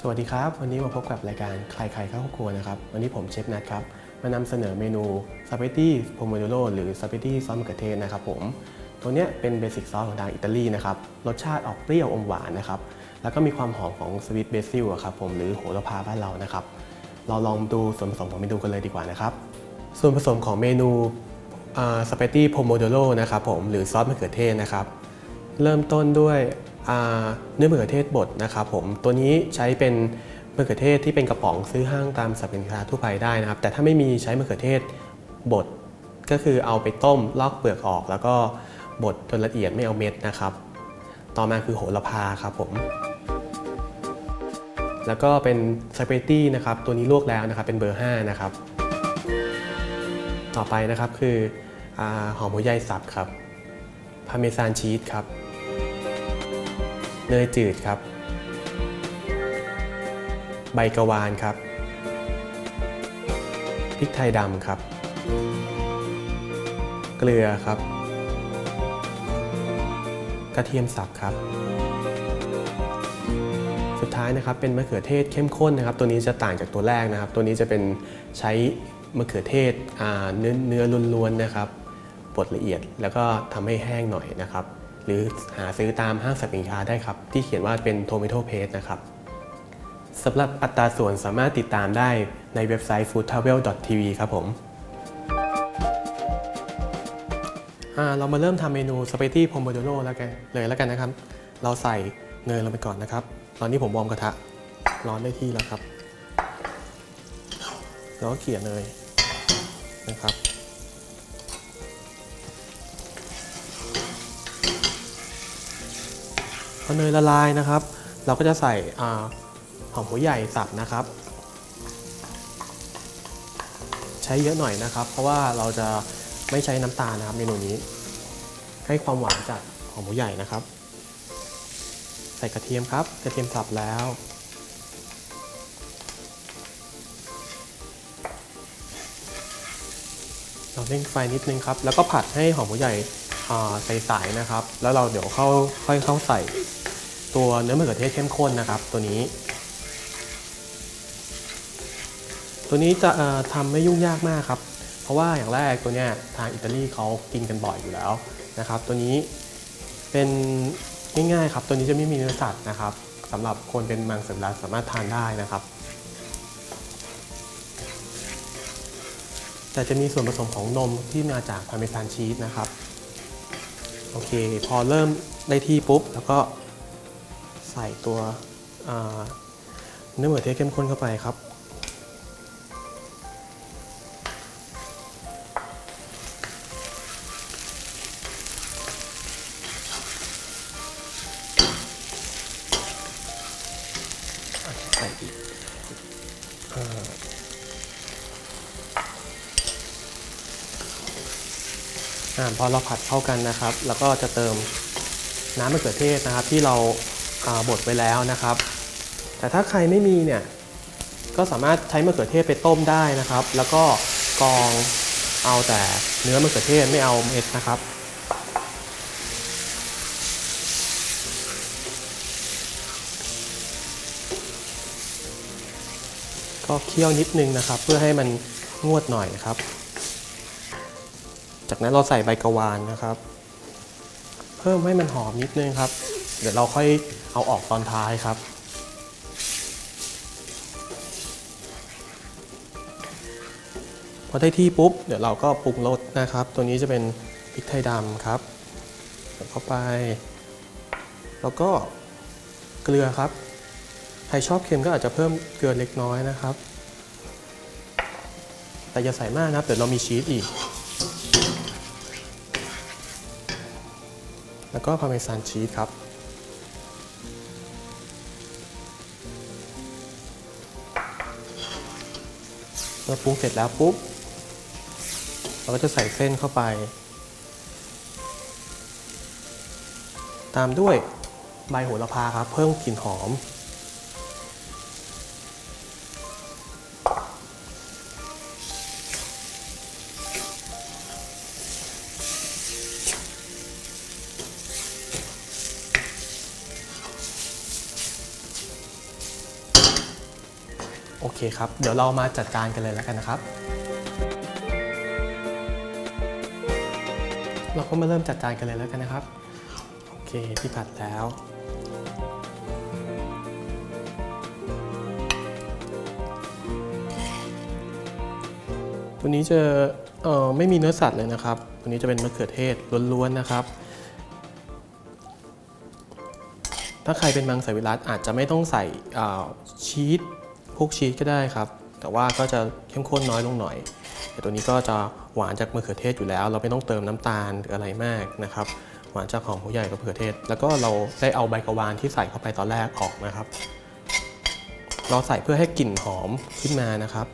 สวัสดีครับ วันนี้มาพบกับรายการใครใครเข้าครัวนะครับ วันนี้ผมเชฟนัทครับ มานำเสนอเมนูสปาเกตตี้โพโมโดโรหรือสปาเกตตี้ซอสมะเขือเทศนะครับผม ตัวเนี้ยเป็นเบสิกซอสของทางอิตาลีนะครับ รสชาติออกเปรี้ยวอมหวานนะครับ แล้วก็มีความหอมของสวิตเบซิลอะครับผมหรือโหระพาบ้านเรานะครับ เราลองดูส่วนผสมของเมนูกันเลยดีกว่านะครับ ส่วนผสมของเมนูสปาเกตตี้โพโมโดโรนะครับผมหรือซอสมะเขือเทศนะครับ เริ่มต้นด้วย เนื้อมะเขือเทศบดนะครับผมตัวนี้ใช้เป็นมะเขือเทศที่เป็นกระป๋องซื้อห้างตามสัปสินค้าทั่วไปได้นะครับ แต่ถ้าไม่มีใช้มะเขือเทศบดก็คือเอาไปต้มลอกเปลือกออก แล้วก็บดจนละเอียดไม่เอาเม็ดนะครับ ต่อมาคือโหระพาครับผม แล้วก็เป็นสปาเกตตี้นะครับตัวนี้ลวกแล้วนะครับเป็นเบอร์ 5 นะครับ ต่อไปนะครับคืออหอมหัวใหญ่สับครับพาเมซานชีสครับ เนยจืดครับ ใบกะวานครับ พริกไทยดำครับ เกลือครับ กระเทียมสับครับ สุดท้ายนะครับเป็นมะเขือเทศเข้มข้นนะครับ ตัวนี้จะต่างจากตัวแรกนะครับ ตัวนี้จะเป็นใช้มะเขือเทศเนื้อเนื้อล้วนๆนะครับบดละเอียดแล้วก็ทำให้แห้งหน่อยนะครับ หรือหาซื้อตามห้างสรรพสินค้าได้ครับ ที่เขียนว่าเป็น tomato paste นะครับสำหรับอัตราส่วนสามารถติดตามได้ในเว็บไซต์ foodtravel.tv ครับผมเรามาเริ่มทำเมนูสปาเกตตี้พอมโบโดโรแล้วกันเลยแล้วกันนะครับ เราใส่เนยลงไปก่อนนะครับ ตอนนี้ผมวอร์มกระทะร้อนได้ที่แล้วครับ แล้วก็เกลี่ยเนยนะครับ พอเนยละลายนะครับ เราก็จะใส่หอมหัวใหญ่สับนะครับ ใช้เยอะหน่อยนะครับ เพราะว่าเราจะไม่ใช้น้ำตาลนะครับเมนูนี้ ให้ความหวานจากหอมหัวใหญ่นะครับ ใส่กระเทียมครับ กระเทียมสับแล้วเราเร่งไฟนิดนึงครับ แล้วก็ผัดให้หอมหัวใหญ่ ใสๆนะครับ แล้วเราเดี๋ยวเข้าค่อยเข้าใส่ตัวเนื้อมะเขือเทศเข้มข้นนะครับ ตัวนี้ ตัวนี้จะเอ่อทำไม่ยุ่งยากมากครับ เพราะว่าอย่างแรกตัวเนี้ยทางอิตาลีเขากินกันบ่อยอยู่แล้วนะครับ ตัวนี้เป็นง่ายๆครับ ตัวนี้จะไม่มีเนื้อสัตว์นะครับสำหรับคนเป็นมังสวิรัติสามารถทานได้นะครับ แต่จะมีส่วนผสมของนมที่มาจากพาร์เมซานชีสนะครับ โอเค พอเริ่มได้ที่ปุ๊บ แล้วก็ใส่ตัวเนื้อหมูเทศเข้มข้นเข้าไปครับ ใส่อีก อพอเราผัดเข้ากันนะครับ แล้วก็จะเติมน้ำมะเขือเทศนะครับ ที่เราอ่าบดไว้แล้วนะครับ แต่ถ้าใครไม่มีเนี่ยก็สามารถใช้มะเขือเทศไปต้มได้นะครับ แล้วก็กรองเอาแต่เนื้อมะเขือเทศไม่เอาเม็ดนะครับก็เคี่ยวนิดนึงนะครับ เพื่อให้มันงวดหน่อยครับ จากนั้นเราใส่ใบกะวานนะครับ เพิ่มให้มันหอมนิดนึงครับ เดี๋ยวเราค่อยเอาออกตอนท้ายครับ พอได้ที่ปุ๊บ เดี๋ยวเราก็ปรุงรสนะครับ ตัวนี้จะเป็นพริกไทยดำครับใส่เข้าไป แล้วก็เกลือครับ ใครชอบเค็มก็อาจจะเพิ่มเกลือเล็กน้อยนะครับ แต่อย่าใส่มากนะครับ เดี๋ยวเรามีชีสอีก แล้วก็พาร์เมซานชีสครับ เมื่อปรุงเสร็จแล้วปุ๊บ เราก็จะใส่เส้นเข้าไป ตามด้วยใบโหระพาครับ เพิ่มกลิ่นหอม โอเคครับ เดี๋ยวเรามาจัดการกันเลยแล้วกันนะครับ เราก็มาเริ่มจัดจานกันเลยแล้วกันนะครับ โอเคที่ผัดแล้วตัวนี้จะเอ่อไม่มีเนื้อสัตว์เลยนะครับตัวนี้จะเป็นมะเขือเทศล้วนๆนะครับ ถ้าใครเป็นมังสวิรัตอาจจะไม่ต้องใส่ชีส พวกชีสก็ได้ครับ แต่ว่าก็จะเข้มข้นน้อยลงหน่อย แต่ตัวนี้ก็จะหวานจากมะเขือเทศอยู่แล้ว เราไม่ต้องเติมน้ำตาลหรืออะไรมากนะครับหวานจากหอมหัวใหญ่กับมะเขือเทศ แล้วก็เราได้เอาใบกะวานที่ใส่เข้าไปตอนแรกออกนะครับ เราใส่เพื่อให้กลิ่นหอมขึ้นมานะครับ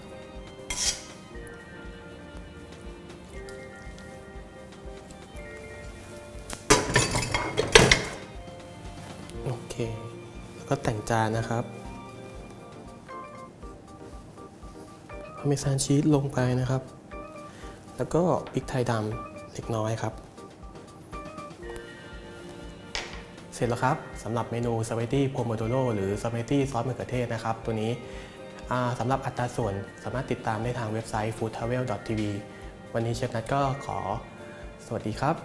โอเค แล้วก็แต่งจานนะครับ พาเมซานชีสลงไปนะครับ แล้วก็พริกไทยดำเล็กน้อยครับ เสร็จแล้วครับสำหรับเมนูสปาเกตตี้โพโมโดโรหรือสปาเกตตี้ซอสมะเขือเทศนะครับ ตัวนี้สำหรับอัตราส่วนสามารถติดตามได้ทางเว็บไซต์ foodtravel.tv วันนี้เชฟนัทก็ขอ สวัสดีครับ